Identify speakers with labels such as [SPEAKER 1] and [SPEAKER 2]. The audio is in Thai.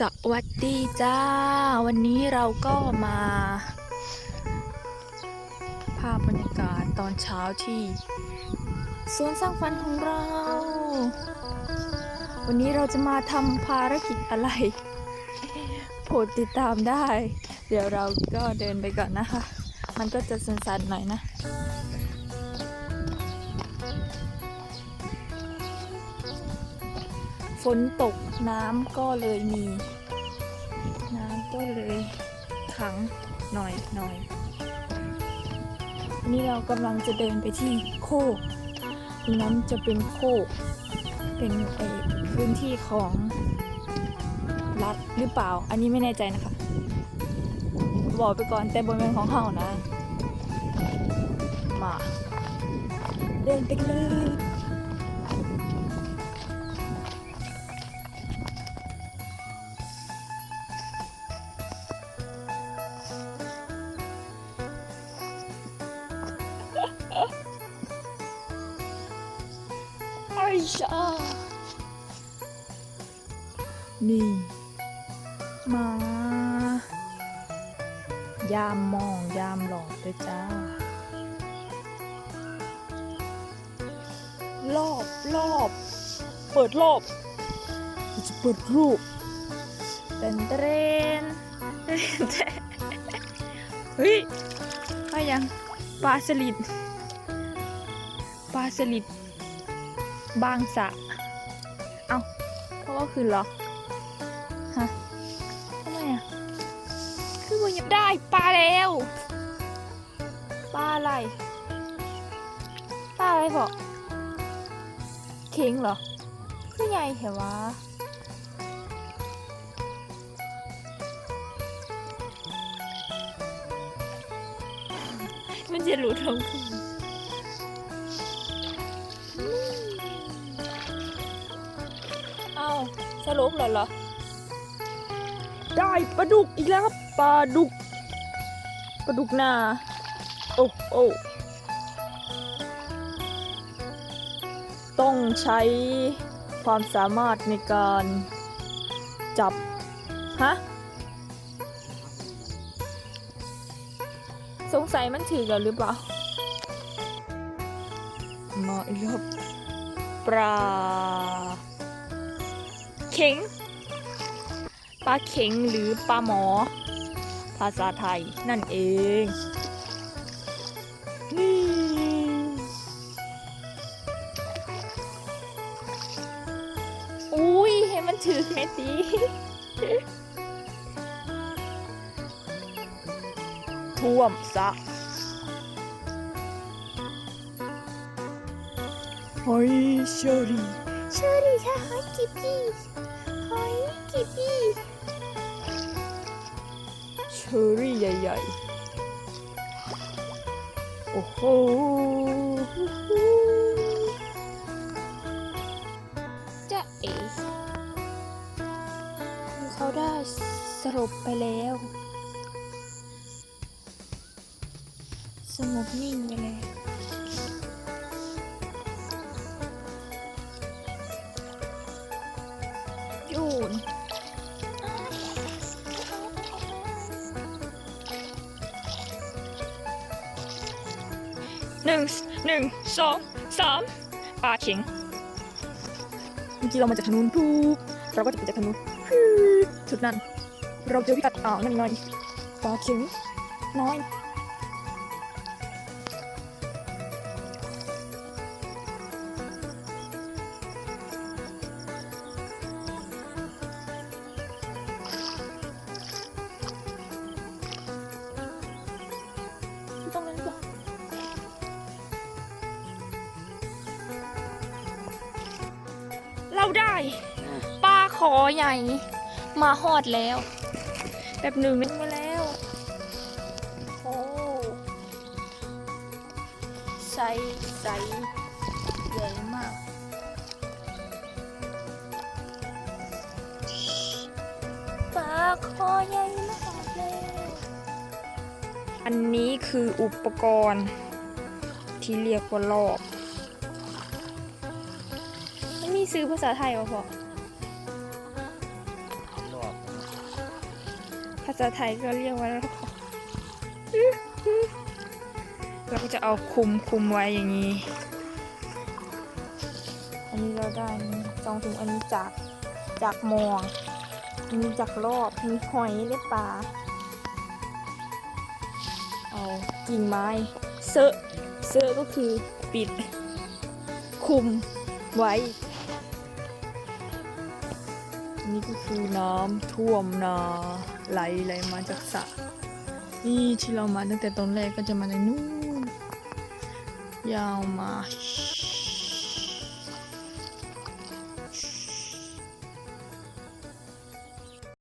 [SPEAKER 1] สวัสดีจ้า วันนี้เราก็มา ภาพบรรยากาศตอนเช้าที่สวนสร้างฝันของเรา วันนี้เราจะมาทำภารกิจอะไรโปรดติดตามได้ เดี๋ยวเราก็เดินไปก่อนนะคะ มันก็จะสันๆหน่อยนะ นตกน้ำก็เลยมี น้ำก็เลยขังหน่อยหน่อยนี่เรากำลังจะเดินไปที่โคกนั้นจะเป็นโคก เป็นไอพื้นที่ของรัฐหรือเปล่า อันนี้ไม่แน่ใจนะคะ บอกไปก่อนแต่บนเป็นของเฮานะ มา เดินไปกันเลย ไอชานี่มา ยามมองยามหลอดเลยจ้ารอบรอบเปิดรอบจะเปิดรูปเป็นเทรนเฮ้ยอะไรยังปลาสลิดปลาสลิด บางสะ เอาเพราะว่าคืนเหรอฮะทำไมอะ คือมันยังได้ปลาแล้วปลาอะไรปลาอะไรบอเข็งเหรอคือใหญ่เหรอวะมันจะรู้ท้อง สรุปเลยเหรอ ได้ปลาดุกอีกแล้วครับปลาดุกปลาดุกนาโอ้โอ้ต้องใช้ความสามารถในการจับ ฮะ สงสัยมันถือกันหรือเปล่า มาอีกแล้วครับปลา เข็งปลาเข็งหรือปลาหมอ ภาษาไทยนั่นเองนี่อุ้ยให้มันถือเมตีท่วมสระหอยเชอรี่เชอรี่ค่ะหอยกิบบี้ยเชอรี่ ใหญ่ๆโอ้โหจะเอ๋เขาได้สรุปไปแล้ว สงบนิ่งไปแล้ว นหนึ่งหนึ่งสองสามปลาเข็งเมื่อกี้เรามาจากทางนู้นทุกเราก็จะไปจากทางนู้นสุดนั้นเราเจอพิกัดอ่าวนั่นไงปลาเข็งน้อย ได้ปลาขอใหญ่ มาฮอดแล้ว แบบหนึ่งนึงมาแล้วโอ้ใสใสใหญ่มากปลาคอใหญ่มากเลยอันนี้คืออุปกรณ์ที่เรียกว่าลอบมันมี ซื้อภาษาไทยวะพ่อภาษาไทยก็เรียกว่าลอกเราก็จะเอาคุมคุมไว้อย่างนี้ อันนี้เราได้สองถุงอันนี้จากจากมองอันนี้จากรอบ มีหอยและปลา เอากิ่งไม้ เซอะเซอะก็คือปิด คุมไว้ นี่ก็คือน้ำท่วมนาไหลไหลมาจากสระนี่ที่เรามาตั้งแต่ตอนแรกก็จะมาในนู่นยาวมา